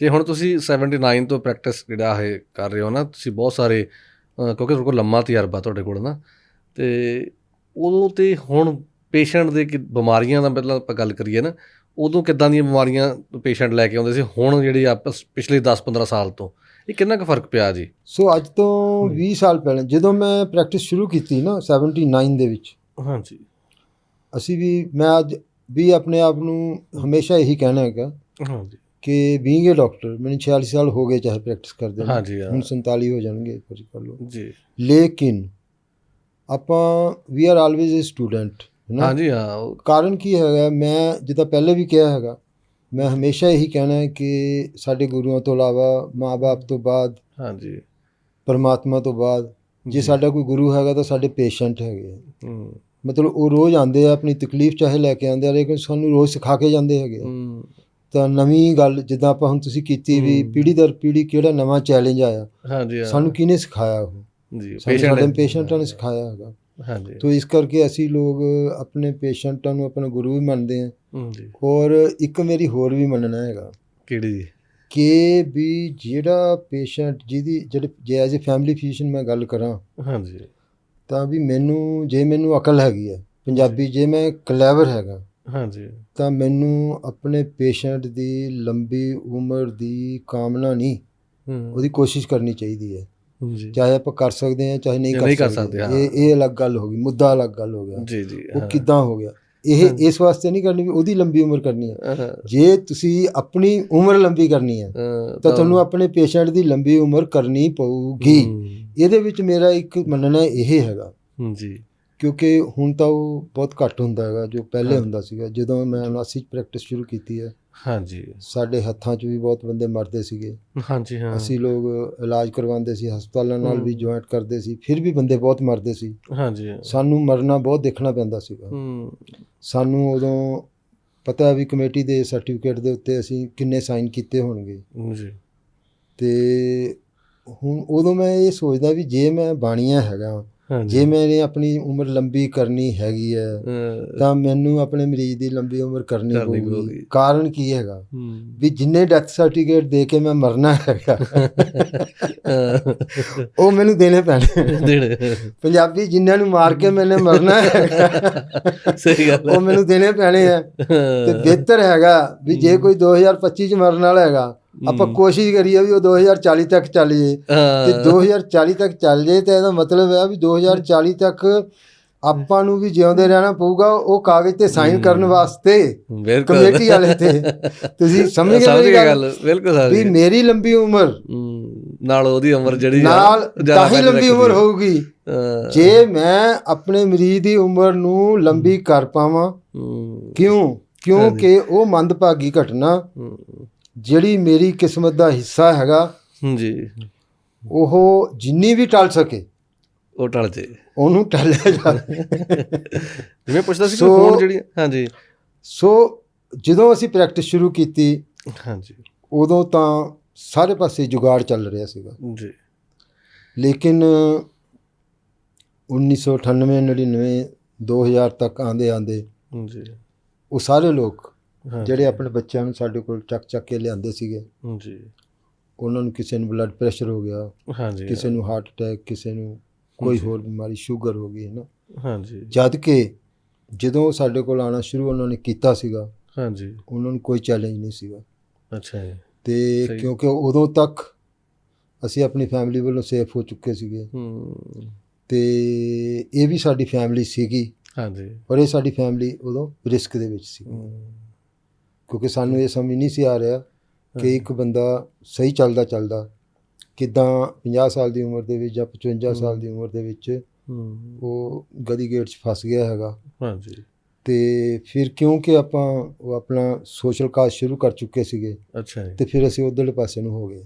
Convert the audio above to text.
ਤੇ ਹੁਣ ਤੁਸੀਂ 79 ਤੋਂ ਪ੍ਰੈਕਟਿਸ ਜਿਹੜਾ ਹੈ ਕਰ ਰਹੇ ਹੋ ਨਾ ਤੁਸੀਂ ਬਹੁਤ ਸਾਰੇ ਕਿਉਂਕਿ ਤੁਹਾਡੇ ਕੋਲ ਲੰਮਾ ਤਜਰਬਾ ਤੁਹਾਡੇ ਕੋਲ ਨਾ ਤੇ ਉਦੋਂ ਤੇ ਹੁਣ ਪੇਸ਼ੈਂਟ ਦੇ ਬਿਮਾਰੀਆਂ ਦਾ ਮਤਲਬ ਆਪਾਂ ਗੱਲ ਕਰੀਏ ਨਾ ਉਦੋਂ ਕਿੱਦਾਂ ਦੀਆਂ ਬਿਮਾਰੀਆਂ ਪੇਸ਼ੈਂਟ ਲੈ ਕੇ ਆਉਂਦੇ ਸੀ ਹੁਣ ਜਿਹੜੀ ਆਪਸ ਪਿਛਲੇ 10-15 ਸਾਲ ਤੋਂ ਇਹ ਕਿੰਨਾ ਕੁ ਫ਼ਰਕ ਪਿਆ ਜੀ? ਸੋ ਅੱਜ ਤੋਂ 20 ਸਾਲ ਪਹਿਲਾਂ ਜਦੋਂ ਮੈਂ ਪ੍ਰੈਕਟਿਸ ਸ਼ੁਰੂ ਕੀਤੀ ਨਾ 79 ਦੇ ਵਿੱਚ ਹਾਂਜੀ। ਅਸੀਂ ਵੀ ਮੈਂ ਅੱਜ ਵੀ ਆਪਣੇ ਆਪ ਨੂੰ ਹਮੇਸ਼ਾ ਇਹੀ ਕਹਿਣਾ ਹੈਗਾ ਹਾਂਜੀ। ਕਿ ਬੀਇੰਗ ਏ ਡਾਕਟਰ ਮੈਨੂੰ 46 ਸਾਲ ਹੋ ਗਏ ਚਾਹੇ ਪ੍ਰੈਕਟਿਸ ਕਰਦੇ ਹਾਂ। ਹੁਣ 47 ਹੋ ਜਾਣਗੇ ਕੁਝ ਕਰ ਲਓ ਜੀ ਲੇਕਿਨ ਆਪਾਂ we are always a student ਹਾਂ ਉਹ- ਕਾਰਨ ਕੀ ਹੈਗਾ ਮੈਂ ਜਿੱਦਾਂ ਪਹਿਲੇ ਵੀ ਕਿਹਾ ਹੈਗਾ ਮੈਂ ਹਮੇਸ਼ਾ ਇਹੀ ਕਹਿਣਾ ਹੈ ਕਿ ਸਾਡੇ ਗੁਰੂਆਂ ਤੋਂ ਇਲਾਵਾ ਮਾਪੇ ਤੋਂ ਬਾਅਦ ਹਾਂਜੀ ਪਰਮਾਤਮਾ ਤੋਂ ਬਾਅਦ ਜੇ ਜੀ। ਸਾਡਾ ਕੋਈ ਗੁਰੂ ਹੈਗਾ ਤਾਂ ਸਾਡੇ ਪੇਸ਼ੈਂਟ ਹੈਗੇ। ਹੂੰ ਮਤਲਬ ਉਹ ਰੋਜ਼ ਆਉਂਦੇ ਆ ਆਪਣੀ ਤਕਲੀਫ ਚਾਹੇ ਲੈ ਕੇ ਆਉਂਦੇ ਆ ਲੇਕਿਨ ਸਾਨੂੰ ਰੋਜ਼ ਸਿਖਾ ਕੇ ਜਾਂਦੇ ਹੈਗੇ। ਹੂੰ ਤਾਂ ਨਵੀਂ ਗੱਲ ਜਿੱਦਾਂ ਆਪਾਂ ਹੁਣ ਤੁਸੀਂ ਕੀਤੀ ਵੀ ਹੂੰ। ਪੀੜ੍ਹੀ ਦਰ ਪੀੜ੍ਹੀ ਕਿਹੜਾ ਨਵਾਂ ਚੈਲੰਜ ਆਇਆ। ਹਾਂਜੀ ਹਾਂ। ਸਾਨੂੰ ਕਿਹਨੇ ਸਿਖਾਇਆ ਉਹ? ਜੀ patient- ਪੇਸ਼ੈਂਟਾਂ ਨੇ। ਸਿਖਾਇਆ ਹੈਗਾ। ਹਾਂਜੀ। ਤੋ ਇਸ ਕਰਕੇ ਅਸੀਂ ਲੋਕ ਆਪਣੇ ਪੇਸ਼ੈਂਟਾਂ ਨੂੰ ਆਪਣਾ ਗੁਰੂ ਵੀ ਮੰਨਦੇ ਹਾਂ। ਹੂੰ ਜੀ। ਔਰ ਇੱਕ ਮੇਰੀ ਹੋਰ ਵੀ ਮੰਨਣਾ ਹੈਗਾ। ਕਿਹੜੀ ਜੀ? ਕਿ ਵੀ ਜਿਹੜਾ ਪੇਸ਼ੈਂਟ ਜਿਹਦੀ ਜਿਹੜੇ ਜੇ ਐਜ਼ ਅ ਫੈਮਿਲੀ ਫਿਜ਼ੀਸ਼ੀਅਨ ਮੈਂ ਗੱਲ ਕਰਾਂ ਹਾਂਜੀ। ਤਾਂ ਵੀ ਮੈਨੂੰ ਜੇ ਮੈਨੂੰ ਅਕਲ ਹੈਗੀ ਹੈ ਪੰਜਾਬੀ ਜੇ ਮੈਂ ਕਲੈਵਰ ਹੈਗਾ ਹਾਂਜੀ। ਤਾਂ ਮੈਨੂੰ ਆਪਣੇ ਪੇਸ਼ੈਂਟ ਦੀ ਲੰਬੀ ਉਮਰ ਦੀ ਕਾਮਨਾ ਨਹੀਂ ਹੂੰ। ਉਹਦੀ ਕੋਸ਼ਿਸ਼ ਕਰਨੀ ਚਾਹੀਦੀ ਹੈ। ਜੀ। ਚਾਹੇ ਆਪਾਂ ਕਰ ਸਕਦੇ ਹਾਂ ਚਾਹੇ ਨਹੀਂ ਕਰ ਸਕਦੇ। ਇਹ ਇਹ ਅਲੱਗ ਗੱਲ ਹੋ ਗਈ ਮੁੱਦਾ ਅਲੱਗ ਗੱਲ ਹੋ ਗਿਆ। ਜੀ ਜੀ ਉਹ। ਕਿੱਦਾਂ ਹੋ ਗਿਆ? ਇਹ। ਇਸ ਵਾਸਤੇ ਨਹੀਂ ਕਰਨੀ ਵੀ ਉਹਦੀ ਲੰਬੀ ਉਮਰ ਕਰਨੀ ਹੈ। ਜੇ ਤੁਸੀਂ ਆਪਣੀ ਉਮਰ ਲੰਬੀ ਕਰਨੀ ਹੈ ਤਾਂ ਤੁਹਾਨੂੰ ਆਪਣੇ ਪੇਸ਼ੈਂਟ ਦੀ ਲੰਬੀ ਉਮਰ ਕਰਨੀ ਪਊਗੀ। ਇਹਦੇ ਵਿੱਚ ਮੇਰਾ ਇੱਕ ਮੰਨਣਾ ਇਹ ਹੈਗਾ ਜੀ। ਕਿਉਂਕਿ ਹੁਣ ਤਾਂ ਉਹ ਬਹੁਤ ਘੱਟ ਹੁੰਦਾ ਹੈਗਾ ਜੋ ਪਹਿਲੇ। ਹੁੰਦਾ ਸੀਗਾ ਜਦੋਂ ਮੈਂ 79 ਚ ਪ੍ਰੈਕਟਿਸ ਸ਼ੁਰੂ ਕੀਤੀ ਹੈ। ਹਾਂਜੀ। ਸਾਡੇ ਹੱਥਾਂ 'ਚ ਵੀ ਬਹੁਤ ਬੰਦੇ ਮਰਦੇ ਸੀਗੇ। ਹਾਂਜੀ ਹਾਂ। ਅਸੀਂ ਲੋਕ ਇਲਾਜ ਕਰਵਾਉਂਦੇ ਸੀ ਹਸਪਤਾਲਾਂ ਨਾਲ ਵੀ। ਜੁਆਇੰਟ ਕਰਦੇ ਸੀ ਫਿਰ ਵੀ ਬੰਦੇ ਬਹੁਤ ਮਰਦੇ ਸੀ। ਹਾਂਜੀ। ਸਾਨੂੰ ਮਰਨਾ ਬਹੁਤ ਦੇਖਣਾ ਪੈਂਦਾ ਸੀਗਾ। ਹੂੰ। ਸਾਨੂੰ ਉਦੋਂ ਪਤਾ ਹੈ ਵੀ ਕਮੇਟੀ ਦੇ ਸਰਟੀਫਿਕੇਟ ਦੇ ਉੱਤੇ ਅਸੀਂ ਕਿੰਨੇ ਸਾਈਨ ਕੀਤੇ ਹੋਣਗੇ। ਜੀ। ਤੇ ਹੁਣ ਉਦੋਂ ਮੈਂ ਇਹ ਸੋਚਦਾ ਵੀ ਜੇ ਮੈਂ ਬਾਣੀਆ ਹੈਗਾ ਜੇ ਮੈਨੇ ਆਪਣੀ ਉਮਰ ਲੰਬੀ ਕਰਨੀ ਹੈਗੀ ਹੈ ਤਾਂ ਮੈਨੂੰ ਆਪਣੇ ਮਰੀਜ਼ ਦੀ ਲੰਬੀ ਉਮਰ ਕਰਨੀ ਪਊਗੀ। ਕਾਰਨ ਕੀ ਹੈਗਾ? ਵੀ ਜਿੰਨੇ ਡੈਥ ਸਰਟੀਫਿਕੇਟ ਦੇ ਕੇ ਮੈਂ ਮਰਨਾ ਹੈਗਾ ਉਹ ਮੈਨੂੰ ਦੇਣੇ ਪੈਣੇ। ਪੰਜਾਬੀ ਜਿਨ੍ਹਾਂ ਨੂੰ ਮਾਰ ਕੇ ਮੈਨੇ ਮਰਨਾ ਹੈਗਾ ਸਹੀ ਗੱਲ ਉਹ ਮੈਨੂੰ ਦੇਣੇ ਪੈਣੇ ਆ ਤੇ ਬਿਹਤਰ ਹੈਗਾ ਵੀ ਜੇ ਕੋਈ 2025 ਚ ਮਰਨ ਵਾਲਾ ਹੈਗਾ ਆਪਾਂ। ਕੋਸ਼ਿਸ਼ ਕਰੀਏ ਵੀ ਉਹ 2040 ਤੱਕ ਚੱਲ ਜੇ। ਤੇ 2040 ਤੱਕ ਚੱਲ ਜੇ ਤੇ ਇਹਦਾ ਮਤਲਬ ਹੈ ਵੀ 2040 ਤੱਕ ਆਪਾਂ ਨੂੰ ਵੀ ਜਿਉਂਦੇ ਰਹਿਣਾ ਪਊਗਾ ਉਹ ਕਾਗਜ਼ ਤੇ ਸਾਈਨ ਕਰਨ ਵਾਸਤੇ ਕਮੇਟੀ ਵਾਲੇ ਤੇ। ਤੁਸੀਂ ਸਮਝ ਗਏ ਮੇਰੀ ਗੱਲ? ਬਿਲਕੁਲ ਸਮਝ ਵੀ ਗਏ। ਮੇਰੀ ਲੰਬੀ ਉਮਰ। ਨਾਲ ਉਹਦੀ ਉਮਰ ਜਿਹੜੀ ਨਾਲ ਜ਼ਿਆਦਾ ਤਾਂ ਹੀ value ਲੰਬੀ ਉਮਰ। ਹੋਊਗੀ। ਜੇ ਮੈਂ ਆਪਣੇ ਮਰੀਜ਼ ਦੀ ਉਮਰ ਨੂੰ ਲੰਬੀ ਕਰ ਪਾਵਾਂ ਕਿਉਂ? ਕਿਉਂਕਿ ਉਹ ਮੰਦਭਾਗੀ ਘਟਨਾ ਜਿਹੜੀ ਮੇਰੀ ਕਿਸਮਤ ਦਾ ਹਿੱਸਾ ਹੈਗਾ ਜੀ ਉਹ ਜਿੰਨੀ ਵੀ ਟਲ ਸਕੇ ਉਹ ਟਲ ਜੇ। ਉਹਨੂੰ ਟਲਿਆ ਜਾਵੇ ਜਿਵੇਂ ਪੁੱਛਦਾ ਸੀ ਕਿ ਫੋਨ ਜਿਹੜੀ ਹਾਂਜੀ। ਸੋ ਜਦੋਂ ਅਸੀਂ ਪ੍ਰੈਕਟਿਸ ਸ਼ੁਰੂ ਕੀਤੀ ਹਾਂਜੀ। ਉਦੋਂ ਤਾਂ ਸਾਰੇ ਪਾਸੇ ਜੁਗਾੜ ਚੱਲ ਰਿਹਾ ਸੀਗਾ। ਜੀ। ਲੇਕਿਨ 1998 99 2000 ਤੱਕ ਆਂਦੇ ਆਂਦੇ ਜੀ। ਉਹ ਸਾਰੇ ਲੋਕ ਜਿਹੜੇ ਆਪਣੇ ਬੱਚਿਆਂ ਨੂੰ ਸਾਡੇ ਕੋਲ ਚੱਕ ਚੱਕ ਕੇ ਲਿਆਂਦੇ ਸੀਗੇ। ਜੀ। ਉਹਨਾਂ ਨੂੰ ਕਿਸੇ ਨੂੰ ਬਲੱਡ ਪ੍ਰੈਸ਼ਰ ਹੋ ਗਿਆ ਹਾਂਜੀ ਕਿਸੇ ਨੂੰ ਹਾਰਟ ਅਟੈਕ ਕਿਸੇ ਨੂੰ ਕੋਈ। ਹੋਰ ਬਿਮਾਰੀ ਸ਼ੂਗਰ ਹੋ ਗਈ ਹੈ ਨਾ ਹਾਂਜੀ। ਜਦ ਕਿ ਜਦੋਂ ਸਾਡੇ ਕੋਲ ਆਣਾ ਸ਼ੁਰੂ ਉਹਨਾਂ ਨੇ ਕੀਤਾ ਸੀਗਾ ਹਾਂਜੀ। ਉਹਨਾਂ ਨੂੰ ਕੋਈ ਚੈਲੰਜ ਨਹੀਂ ਸੀਗਾ। ਅੱਛਾ ਜੀ। ਤੇ। ਕਿਉਂਕਿ ਉਦੋਂ ਤੱਕ ਅਸੀਂ ਆਪਣੀ ਫੈਮਿਲੀ ਵੱਲੋਂ ਸੇਫ ਹੋ ਚੁੱਕੇ ਸੀਗੇ। ਹੂੰ। ਤੇ ਇਹ ਵੀ ਸਾਡੀ ਫੈਮਿਲੀ ਸੀਗੀ। ਹਾਂਜੀ। ਪਰ ਇਹ ਸਾਡੀ ਫੈਮਿਲੀ ਉਦੋਂ ਰਿਸਕ ਦੇ ਵਿੱਚ ਸੀ। ਕਿਉਂਕਿ ਸਾਨੂੰ ਇਹ ਸਮਝ ਨਹੀਂ ਸੀ ਆ ਰਿਹਾ ਕਿ ਇੱਕ ਬੰਦਾ ਸਹੀ ਚੱਲਦਾ ਚੱਲਦਾ ਕਿਦਾਂ 50 ਸਾਲ ਦੀ ਉਮਰ ਦੇ ਵਿੱਚ ਜਾਂ 55 ਸਾਲ ਦੀ ਉਮਰ ਦੇ ਵਿੱਚ ਉਹ ਗਦੀ ਗੇਟ 'ਚ ਫਸ ਗਿਆ ਹੈਗਾ। ਹਾਂਜੀ। ਤੇ ਫਿਰ ਕਿਉਂਕਿ ਆਪਾਂ ਉਹ ਆਪਣਾ ਸੋਸ਼ਲ ਕਾਜ਼ ਸ਼ੁਰੂ ਕਰ ਚੁੱਕੇ ਸੀਗੇ ਅੱਛਾ ਤੇ ਫਿਰ ਅਸੀਂ ਉਧਰਲੇ ਪਾਸੇ ਨੂੰ ਹੋ ਗਏ।